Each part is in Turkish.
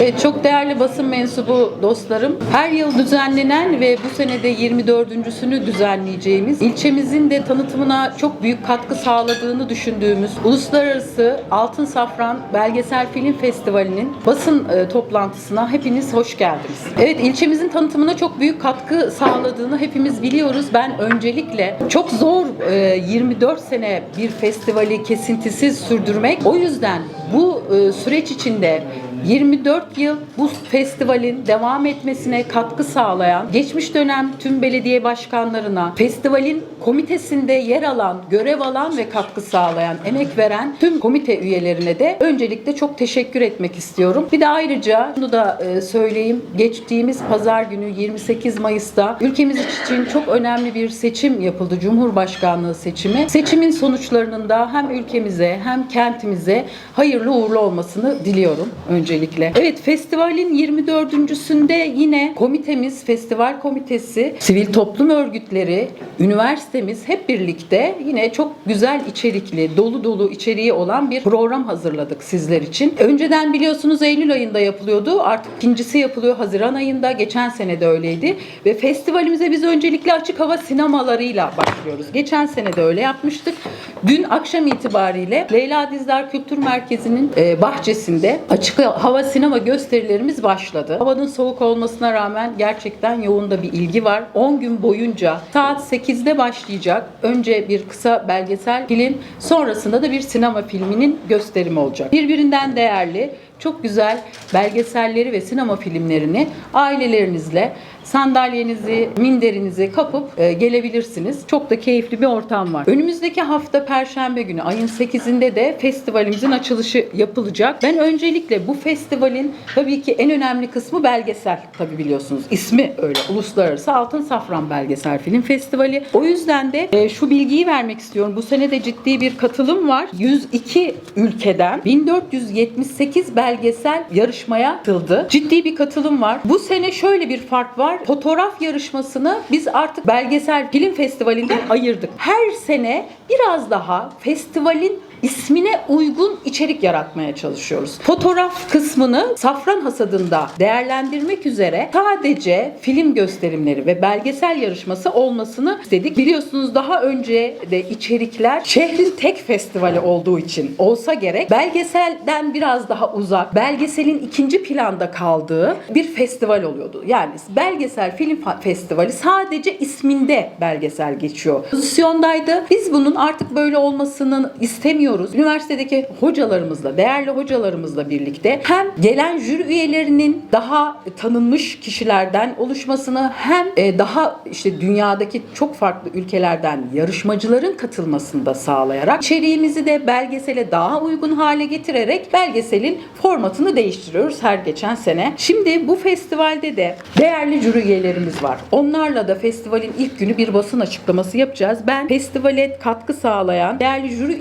Evet, çok değerli basın mensubu dostlarım. Her yıl düzenlenen ve bu senede 24.sünü düzenleyeceğimiz ilçemizin de tanıtımına çok büyük katkı sağladığını düşündüğümüz Uluslararası Altın Safran Belgesel Film Festivali'nin basın e, toplantısına hepiniz hoş geldiniz. Evet, ilçemizin tanıtımına çok büyük katkı sağladığını hepimiz biliyoruz. Ben öncelikle çok zor e, 24 sene bir festivali kesintisiz sürdürmek. O yüzden bu e, süreç içinde 24 yıl bu festivalin devam etmesine katkı sağlayan, geçmiş dönem tüm belediye başkanlarına, festivalin komitesinde yer alan, görev alan ve katkı sağlayan, emek veren tüm komite üyelerine de öncelikle çok teşekkür etmek istiyorum. Bir de ayrıca bunu da e, söyleyeyim. Geçtiğimiz pazar günü 28 Mayıs'ta ülkemiz için çok önemli bir seçim yapıldı. Cumhurbaşkanlığı seçimi. Seçimin sonuçlarının da hem ülkemize hem kentimize hayırlı uğurlu olmasını diliyorum öncelikle. Evet festivalin 24.sünde yine komitemiz, festival komitesi, sivil toplum örgütleri, üniversitemiz hep birlikte yine çok güzel içerikli, dolu dolu içeriği olan bir program hazırladık sizler için. Önceden biliyorsunuz Eylül ayında yapılıyordu. Artık ikincisi yapılıyor Haziran ayında. Geçen sene de öyleydi. Ve festivalimize biz öncelikle açık hava sinemalarıyla başlıyoruz. Geçen sene de öyle yapmıştık. Dün akşam itibariyle Leyla Dizdar Kültür Merkezi'nin e, bahçesinde açık hava sinema gösterilerimiz başladı. Havanın soğuk olmasına rağmen gerçekten yoğun da bir ilgi var. 10 gün boyunca saat 8'de başlayacak. Önce bir kısa belgesel film, sonrasında da bir sinema filminin gösterimi olacak. Birbirinden değerli, çok güzel belgeselleri ve sinema filmlerini ailelerinizle sandalyenizi, minderinizi kapıp e, gelebilirsiniz. Çok da keyifli bir ortam var. Önümüzdeki hafta Perşembe günü ayın 8'inde de festivalimizin açılışı yapılacak. Ben öncelikle bu festivalin tabii ki en önemli kısmı belgesel. Tabii biliyorsunuz ismi öyle. Uluslararası Altın Safran Belgesel Film Festivali. O yüzden de e, şu bilgiyi vermek istiyorum. Bu sene de ciddi bir katılım var. 102 ülkeden 1478 belgesel yarışmaya katıldı. Ciddi bir katılım var. Bu sene şöyle bir fark var. Fotoğraf yarışmasını biz artık belgesel film festivalinden ayırdık. Her sene biraz daha festivalin ismine uygun içerik yaratmaya çalışıyoruz. Fotoğraf kısmını safran hasadında değerlendirmek üzere sadece film gösterimleri ve belgesel yarışması olmasını istedik. Biliyorsunuz daha önce de içerikler şehrin tek festivali olduğu için olsa gerek belgeselden biraz daha uzak, belgeselin ikinci planda kaldığı bir festival oluyordu. Yani belgesel film festivali sadece isminde belgesel geçiyor. Pozisyondaydı. Biz bunun artık böyle olmasını istemiyoruz. Üniversitedeki hocalarımızla, değerli hocalarımızla birlikte hem gelen jüri üyelerinin daha tanınmış kişilerden oluşmasını hem e, daha işte dünyadaki çok farklı ülkelerden yarışmacıların katılmasını da sağlayarak içeriğimizi de belgesele daha uygun hale getirerek belgeselin formatını değiştiriyoruz her geçen sene. Şimdi bu festivalde de değerli jüri üyelerimiz var. Onlarla da festivalin ilk günü bir basın açıklaması yapacağız. Ben festivale katkı sağlayan değerli jüri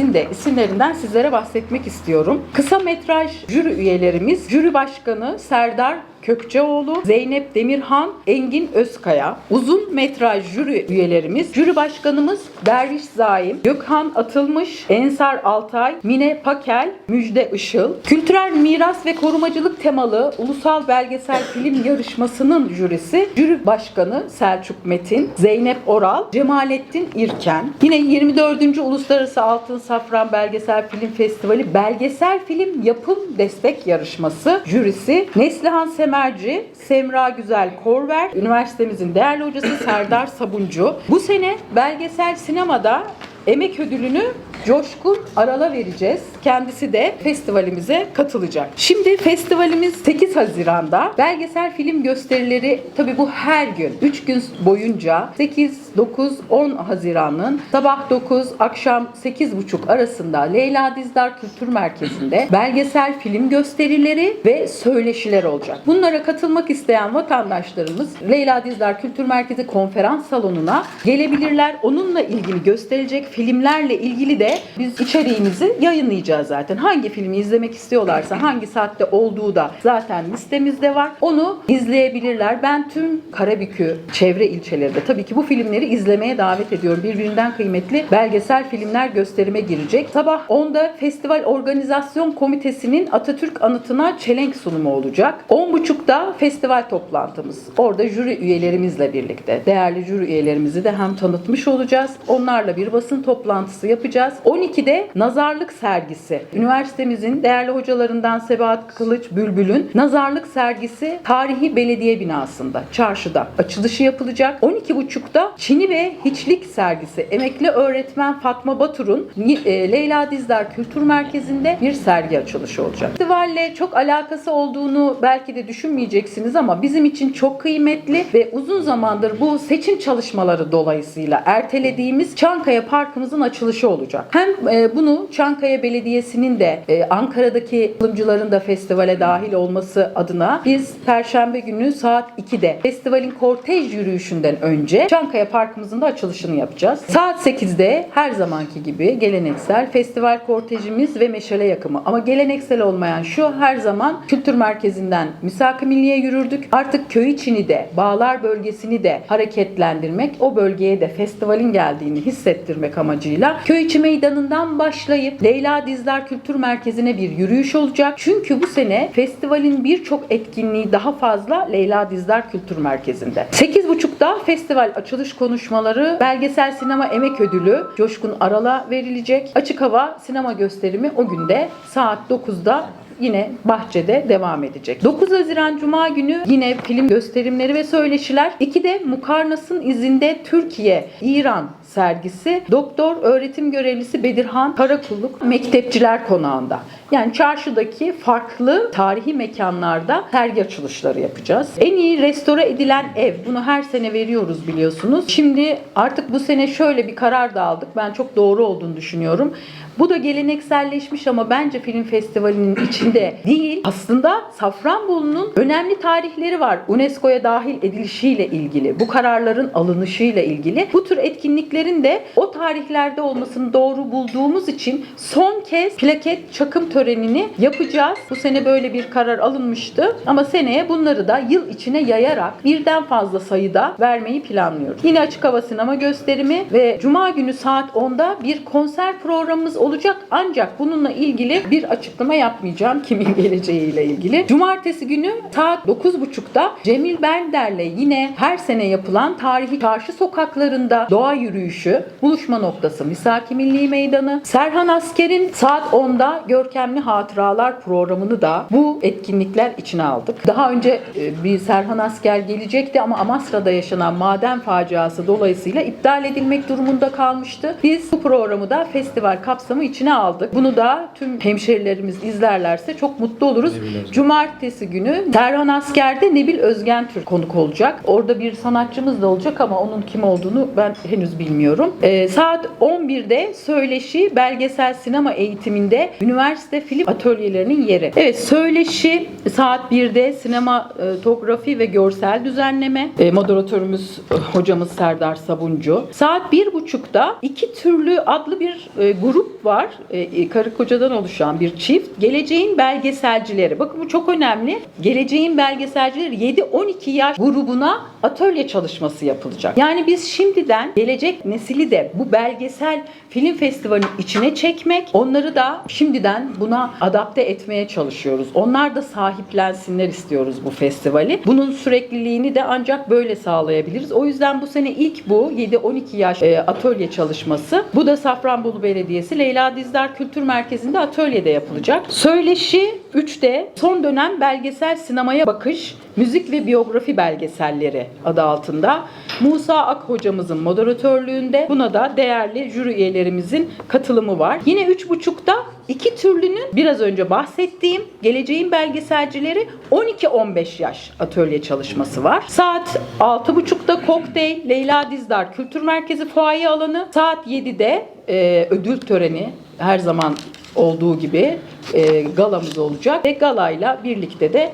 üyelerimizin de isimlerinden sizlere bahsetmek istiyorum. Kısa metraj jüri üyelerimiz, jüri başkanı Serdar Kökçeoğlu, Zeynep Demirhan, Engin Özkaya. Uzun metraj jüri üyelerimiz, jüri başkanımız Derviş Zaim, Gökhan Atılmış, Ensar Altay, Mine Pakel, Müjde Işıl. Kültürel miras ve korumacılık temalı Ulusal Belgesel Film Yarışması'nın jürisi, jüri başkanı Selçuk Metin, Zeynep Oral, Cemalettin İrken. Yine 24. Uluslararası Altın Safran Belgesel Film Festivali Belgesel Film Yapım Destek Yarışması jürisi Neslihan Semerci, Semra Güzel Korver, üniversitemizin değerli hocası Serdar Sabuncu. Bu sene belgesel sinemada emek ödülünü Coşkun Aral'a vereceğiz. Kendisi de festivalimize katılacak. Şimdi festivalimiz 8 Haziran'da. Belgesel film gösterileri tabii bu her gün 3 gün boyunca 8, 9, 10 Haziran'ın sabah 9, akşam 8.30 arasında Leyla Dizdar Kültür Merkezi'nde belgesel film gösterileri ve söyleşiler olacak. Bunlara katılmak isteyen vatandaşlarımız Leyla Dizdar Kültür Merkezi konferans salonuna gelebilirler. Onunla ilgili gösterilecek filmlerle ilgili de biz içeriğimizi yayınlayacağız. Yapacağız zaten. Hangi filmi izlemek istiyorlarsa hangi saatte olduğu da zaten listemizde var. Onu izleyebilirler. Ben tüm Karabük'ü, çevre ilçelerinde tabii ki bu filmleri izlemeye davet ediyorum. Birbirinden kıymetli belgesel filmler gösterime girecek. Sabah 10'da Festival Organizasyon Komitesi'nin Atatürk anıtına çelenk sunumu olacak. 10.30'da festival toplantımız. Orada jüri üyelerimizle birlikte değerli jüri üyelerimizi de hem tanıtmış olacağız. Onlarla bir basın toplantısı yapacağız. 12'de nazarlık sergisi. Üniversitemizin değerli hocalarından Sebahat Kılıç Bülbül'ün nazarlık sergisi Tarihi Belediye binasında, çarşıda açılışı yapılacak. 12.30'da Çini ve Hiçlik sergisi. Emekli öğretmen Fatma Batur'un e, Leyla Dizdar Kültür Merkezi'nde bir sergi açılışı olacak. Festivalle çok alakası olduğunu belki de düşünmeyeceksiniz ama bizim için çok kıymetli ve uzun zamandır bu seçim çalışmaları dolayısıyla ertelediğimiz Çankaya Parkımızın açılışı olacak. Hem e, bunu Çankaya Belediyesi'nin de e, Ankara'daki katılımcıların da festivale dahil olması adına biz Perşembe günü saat 2'de festivalin kortej yürüyüşünden önce Çankaya Parkımızın da açılışını yapacağız. Saat 8'de her zamanki gibi geleneksel festival kortejimiz ve meşale yakımı. Ama geleneksel olmayan şu her zaman kültür merkezinden Misak-ı Milliye yürürdük. Artık köy içini de, bağlar bölgesini de hareketlendirmek, o bölgeye de festivalin geldiğini hissettirmek amacıyla köy içi meydanından başlayıp Leyla Dizler Kültür Merkezi'ne bir yürüyüş olacak. Çünkü bu sene festivalin birçok etkinliği daha fazla Leyla Dizler Kültür Merkezi'nde. 8.30'da festival açılış konuşmaları, belgesel sinema emek ödülü Coşkun Aral'a verilecek. Açık hava sinema gösterimi o günde saat 9'da yine bahçede devam edecek. 9 Haziran Cuma günü yine film gösterimleri ve söyleşiler. 2'de Mukarnas'ın izinde Türkiye, İran sergisi Doktor Öğretim Görevlisi Bedirhan Karakulluk Mektepçiler Konağı'nda. Yani çarşıdaki farklı tarihi mekanlarda sergi açılışları yapacağız. En iyi restore edilen ev. Bunu her sene veriyoruz biliyorsunuz. Şimdi artık bu sene şöyle bir karar da aldık. Ben çok doğru olduğunu düşünüyorum. Bu da gelenekselleşmiş ama bence film festivalinin içinde değil. Aslında Safranbolu'nun önemli tarihleri var. UNESCO'ya dahil edilişiyle ilgili, bu kararların alınışıyla ilgili. Bu tür etkinliklerin de o tarihlerde olmasını doğru bulduğumuz için son kez plaket çakım törenini yapacağız. Bu sene böyle bir karar alınmıştı. Ama seneye bunları da yıl içine yayarak birden fazla sayıda vermeyi planlıyoruz. Yine açık hava sinema gösterimi ve Cuma günü saat 10'da bir konser programımız olacak. Ancak bununla ilgili bir açıklama yapmayacağım kimin geleceğiyle ilgili. Cumartesi günü saat 9.30'da Cemil Bender'le yine her sene yapılan tarihi çarşı sokaklarında doğa yürüyüşü, buluşma noktası Misaki Milli Meydanı, Serhan Asker'in saat 10'da Görkemli Hatıralar programını da bu etkinlikler içine aldık. Daha önce e, bir Serhan Asker gelecekti ama Amasra'da yaşanan maden faciası dolayısıyla iptal edilmek durumunda kalmıştı. Biz bu programı da festival kapsamı içine aldık. Bunu da tüm hemşerilerimiz izlerlerse çok mutlu oluruz. Cumartesi günü Serhan Asker'de Nebil Özgentürk konuk olacak. Orada bir sanatçımız da olacak ama onun kim olduğunu ben henüz bilmiyorum. Ee, saat 11'de söyleşi belgesel sinema eğitiminde üniversite film atölyelerinin yeri. Evet söyleşi saat 1'de sinematografi ve görsel düzenleme. Ee, moderatörümüz e, hocamız Serdar Sabuncu. Saat 1.30'da iki türlü adlı bir e, grup var. E, karı kocadan oluşan bir çift. Geleceğin belgeselcileri. Bakın bu çok önemli. Geleceğin belgeselcileri 7-12 yaş grubuna atölye çalışması yapılacak. Yani biz şimdiden gelecek nesili de bu belgesel film festivalinin içine çekmek, onları da şimdiden buna adapte etmeye çalışıyoruz. Onlar da sahiplensinler istiyoruz bu festivali. Bunun sürekliliğini de ancak böyle sağlayabiliriz. O yüzden bu sene ilk bu 7-12 yaş e, atölye çalışması. Bu da Safranbolu Belediyesi Leyla Dizdar Kültür Merkezi'nde atölyede yapılacak. Söyleşi 3'te son dönem belgesel sinemaya bakış, müzik ve biyografi belgeselleri adı altında Musa Ak hocamızın moderatörlüğünde buna da değerli jüri üyelerimizin katılımı var. Yine 3.30'da iki türlünün biraz önce bahsettiğim geleceğin belgeselcileri 12-15 yaş atölye çalışması var. Saat 6.30'da kokteyl Leyla Dizdar Kültür Merkezi fuaye alanı. Saat 7'de e, ödül töreni her zaman olduğu gibi e, galamız olacak ve galayla birlikte de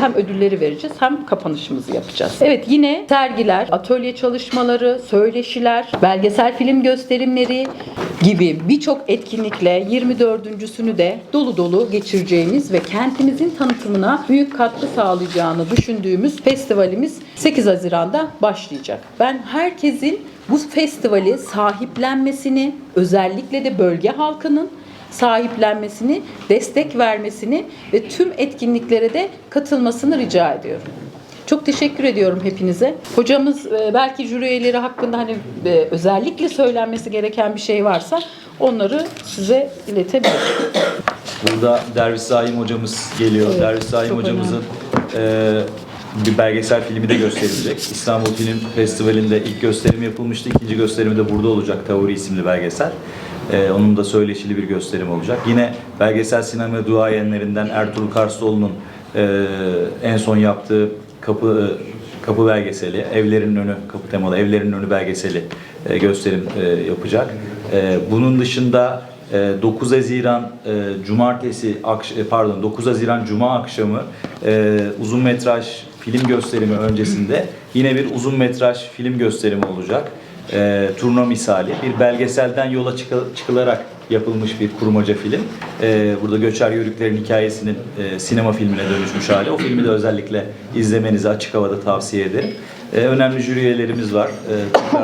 hem ödülleri vereceğiz hem kapanışımızı yapacağız. Evet yine sergiler, atölye çalışmaları, söyleşiler, belgesel film gösterimleri gibi birçok etkinlikle 24.sünü de dolu dolu geçireceğimiz ve kentimizin tanıtımına büyük katkı sağlayacağını düşündüğümüz festivalimiz 8 Haziran'da başlayacak. Ben herkesin bu festivali sahiplenmesini, özellikle de bölge halkının sahiplenmesini, destek vermesini ve tüm etkinliklere de katılmasını rica ediyorum. Çok teşekkür ediyorum hepinize. Hocamız e, belki jüri üyeleri hakkında hani e, özellikle söylenmesi gereken bir şey varsa onları size iletebilirim. Burada Derviş Zaim hocamız geliyor. Evet, Derviş çok hocamızın e, bir belgesel filmi de gösterilecek. İstanbul Film Festivali'nde ilk gösterim yapılmıştı. İkinci gösterimi de burada olacak. Tavuri isimli belgesel. E, onun da söyleşili bir gösterim olacak. Yine belgesel sinema duayenlerinden Ertuğrul Karslıoğlu'nun e, en son yaptığı kapı kapı belgeseli, evlerin önü, kapı temalı evlerin önü belgeseli e, gösterim e, yapacak. E, bunun dışında e, 9 Haziran e, Cumartesi e, pardon 9 Haziran Cuma akşamı e, uzun metraj film gösterimi öncesinde yine bir uzun metraj film gösterimi olacak. E, turna misali bir belgeselden yola çıkı- çıkılarak yapılmış bir kurmaca film. E, burada Göçer Yörükler'in hikayesinin e, sinema filmine dönüşmüş hali. O filmi de özellikle izlemenizi açık havada tavsiye ederim. E, önemli jüri üyelerimiz var.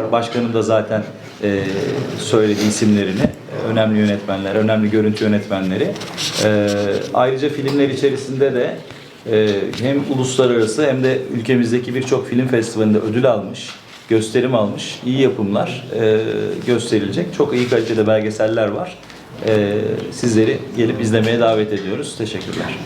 E, başkanım da zaten e, söyledi isimlerini. Önemli yönetmenler, önemli görüntü yönetmenleri. E, ayrıca filmler içerisinde de e, hem uluslararası hem de ülkemizdeki birçok film festivalinde ödül almış, gösterim almış, iyi yapımlar e, gösterilecek. Çok iyi kalitede belgeseller var. E, sizleri gelip izlemeye davet ediyoruz. Teşekkürler.